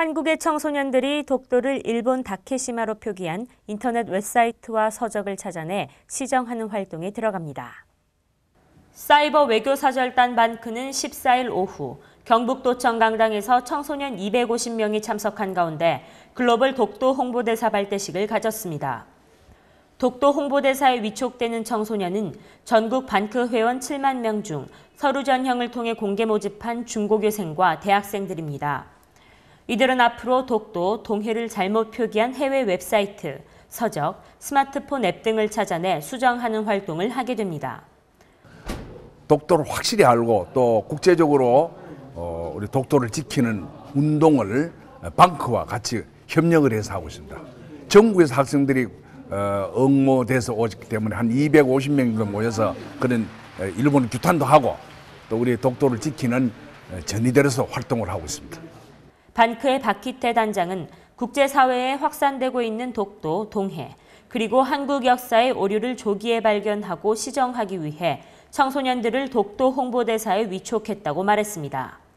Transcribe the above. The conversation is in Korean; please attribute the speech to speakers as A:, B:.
A: 한국의 청소년들이 독도를 일본 다케시마로 표기한 인터넷 웹사이트와 서적을 찾아내 시정하는 활동에 들어갑니다. 사이버 외교사절단 반크는 14일 오후 경북도청 강당에서 청소년 250명이 참석한 가운데 글로벌 독도 홍보대사 발대식을 가졌습니다. 독도 홍보대사에 위촉되는 청소년은 전국 반크 회원 7만 명 중 서류 전형을 통해 공개 모집한 중고교생과 대학생들입니다. 이들은 앞으로 독도, 동해를 잘못 표기한 해외 웹사이트, 서적, 스마트폰 앱 등을 찾아내 수정하는 활동을 하게 됩니다.
B: 독도를 확실히 알고 또 국제적으로 어, 우리 독도를 지키는 운동을 방크와 같이 협력을 해서 하고 있습니다. 전국에서 학생들이 어, 응모돼서 오기 때문에 한 250명 정도 모여서 그런 어, 일본 규탄도 하고 또 우리 독도를 지키는 어, 전위대로서 활동을 하고 있습니다.
A: 반크의 박희태 단장은 국제사회에 확산되고 있는 독도, 동해, 그리고 한국 역사의 오류를 조기에 발견하고 시정하기 위해 청소년들을 독도 홍보대사에 위촉했다고 말했습니다.